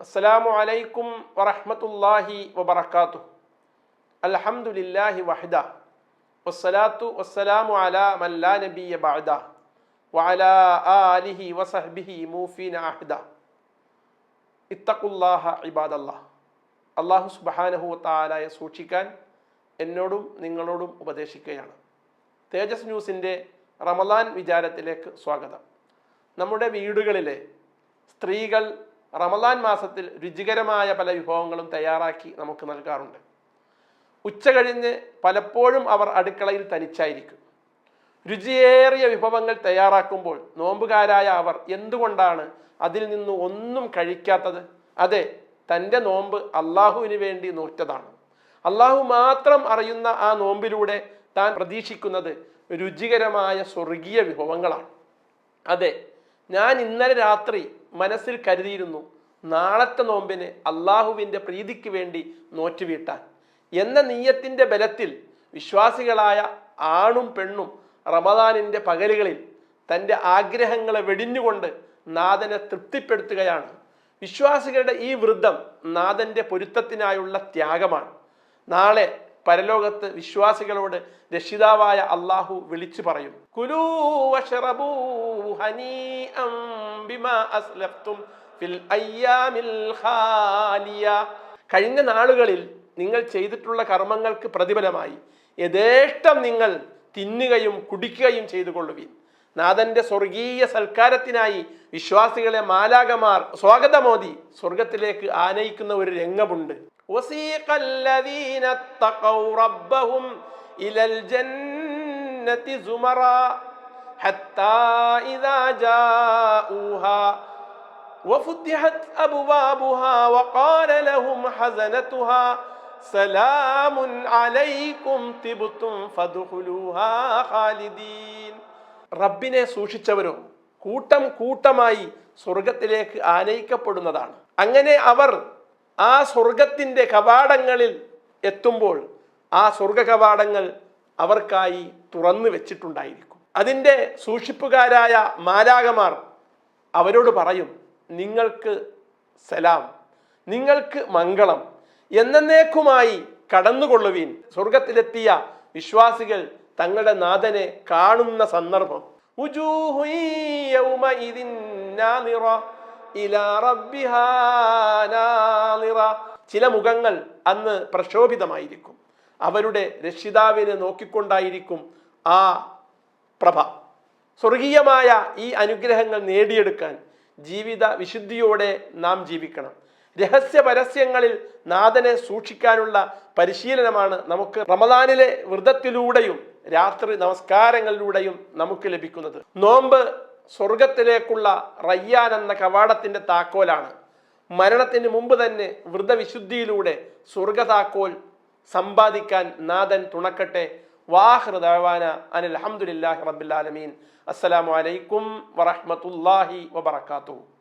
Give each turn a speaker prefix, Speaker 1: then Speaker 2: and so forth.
Speaker 1: അസ്സലാമു അലൈക്കും വറഹമത്തല്ലാഹി വബറകാതുഹു. അൽഹംദുലില്ലാഹി വഹദ. വസ്സലാത്തു വസ്സലാമു അലാ മല്ലാ നബിയ ബഅദ. വഅലാ ആലിഹി വസഹ്ബിഹി മൂഫീന അഹ്ദ. ഇത്തഖുല്ലാഹ ഇബാദല്ലാഹ് അള്ളാഹു സുബ്ഹാനഹു വതആലയെ സൂക്ഷിക്കാൻ എന്നോടും നിങ്ങളോടും ഉപദേശിക്കുകയാണ്. തേജസ് ന്യൂസിന്റെ റമദാൻ വിചാരത്തിലേക്ക് സ്വാഗതം. നമ്മുടെ വീടുകളിലെ സ്ത്രീകൾ റമദാൻ മാസത്തിൽ രുചികരമായ പല വിഭവങ്ങളും തയ്യാറാക്കി നമുക്ക് നൽകാറുണ്ട്. ഉച്ച കഴിഞ്ഞ് പലപ്പോഴും അവർ അടുക്കളയിൽ തനിച്ചായിരിക്കും. രുചിയേറിയ വിഭവങ്ങൾ തയ്യാറാക്കുമ്പോൾ നോമ്പുകാരായ അവർ എന്തുകൊണ്ടാണ് അതിൽ നിന്ന് ഒന്നും കഴിക്കാത്തത്? അതെ തന്റെ നോമ്പ് അള്ളാഹുവിന് വേണ്ടി നോറ്റതാണ്. അള്ളാഹു മാത്രം അറിയുന്ന ആ നോമ്പിലൂടെ താൻ പ്രതീക്ഷിക്കുന്നത് രുചികരമായ സ്വർഗീയ വിഭവങ്ങളാണ്. അതെ ഞാൻ ഇന്നലെ രാത്രി മനസ്സിൽ കരുതിയിരുന്നു നാളത്തെ നോമ്പിന് അള്ളാഹുവിന്റെ പ്രീതിക്ക് വേണ്ടി നോറ്റുവീട്ടാൻ. എന്ന നീയത്തിന്റെ ബലത്തിൽ വിശ്വാസികളായ ആണും പെണ്ണും റമദാനിന്റെ പകലുകളിൽ തന്റെ ആഗ്രഹങ്ങളെ വെടിഞ്ഞുകൊണ്ട് നാഥനെ തൃപ്തിപ്പെടുത്തുകയാണ്. വിശ്വാസികളുടെ ഈ വൃദ്ധം നാഥന്റെ പൊരുത്തത്തിനായുള്ള ത്യാഗമാണ്. നാളെ പരലോകത്ത് വിശ്വാസികളോട് രക്ഷിതാവായ അള്ളാഹു വിളിച്ചു പറയും. കുലൂ ഫിൽ ഖാലിയ. കഴിഞ്ഞ നാളുകളിൽ നിങ്ങൾ ചെയ്തിട്ടുള്ള കർമ്മങ്ങൾക്ക് പ്രതിഫലമായി യഥേഷ്ടം നിങ്ങൾ തിന്നുകയും കുടിക്കുകയും ചെയ്തു കൊള്ളുവിൻ നാഥന്റെ സ്വർഗീയ സൽക്കാരത്തിനായി വിശ്വാസികളെ മാലാകമാർ സ്വാഗതമോദി സ്വർഗത്തിലേക്ക് ആനയിക്കുന്ന ഒരു രംഗമുണ്ട്. وسيق الذين اتقوا ربهم إلى الجنة زمرا حتى إذا جاءوها وفتحت أبوابها وقال لهم حزنتها سلام عليكم طبتم فادخلوها خالدين റബ്ബിനെ സൂക്ഷിച്ചവരോ കൂട്ടം കൂട്ടമായി സ്വർഗത്തിലേക്ക് ആനയിക്കപ്പെടുന്നതാണ് അങ്ങനെ അവർ ആ സ്വർഗത്തിന്റെ കവാടങ്ങളിൽ എത്തുമ്പോൾ ആ സ്വർഗ കവാടങ്ങൾ അവർക്കായി തുറന്നു വെച്ചിട്ടുണ്ടായിരിക്കും. അതിന്റെ സൂക്ഷിപ്പുകാരായ മാലാകമാർ അവരോട് പറയും നിങ്ങൾക്ക് സലാം നിങ്ങൾക്ക് മംഗളം എന്നേക്കുമായി കടന്നുകൊള്ളുവീൻ. സ്വർഗത്തിലെത്തിയ വിശ്വാസികൾ തങ്ങളുടെ നാഥനെ കാണുന്ന സന്ദർഭം. ചില മുഖങ്ങൾ അന്ന് പ്രക്ഷോഭിതമായിരിക്കും. അവരുടെ രക്ഷിതാവിനെ നോക്കിക്കൊണ്ടായിരിക്കും ആ പ്രഭ. സ്വർഗീയമായ ഈ അനുഗ്രഹങ്ങൾ നേടിയെടുക്കാൻ ജീവിത വിശുദ്ധിയോടെ നാം ജീവിക്കണം. രഹസ്യ പരസ്യങ്ങളിൽ നാഥനെ സൂക്ഷിക്കാനുള്ള പരിശീലനമാണ് നമുക്ക് റമദാനിലെ വ്രതത്തിലൂടെയും രാത്രി നമസ്കാരങ്ങളിലൂടെയും നമുക്ക് ലഭിക്കുന്നത്. നോമ്പ് സ്വർഗത്തിലേക്കുള്ള റയ്യാൻ എന്ന കവാടത്തിന്റെ താക്കോലാണ്. മരണത്തിന് മുമ്പ് തന്നെ വ്രതവിശുദ്ധിയിലൂടെ സ്വർഗതാക്കോൽ സമ്പാദിക്കാൻ നാഥൻ തുണക്കട്ടെ. വാഹൃദാന അനിൽ അഹമ്മദില്ലാഹി റബ്ബിൽ ആലമീൻ. അസ്സലാമു അലൈക്കും വറഹ്മത്തുള്ളാഹി വബറകാതുഹു.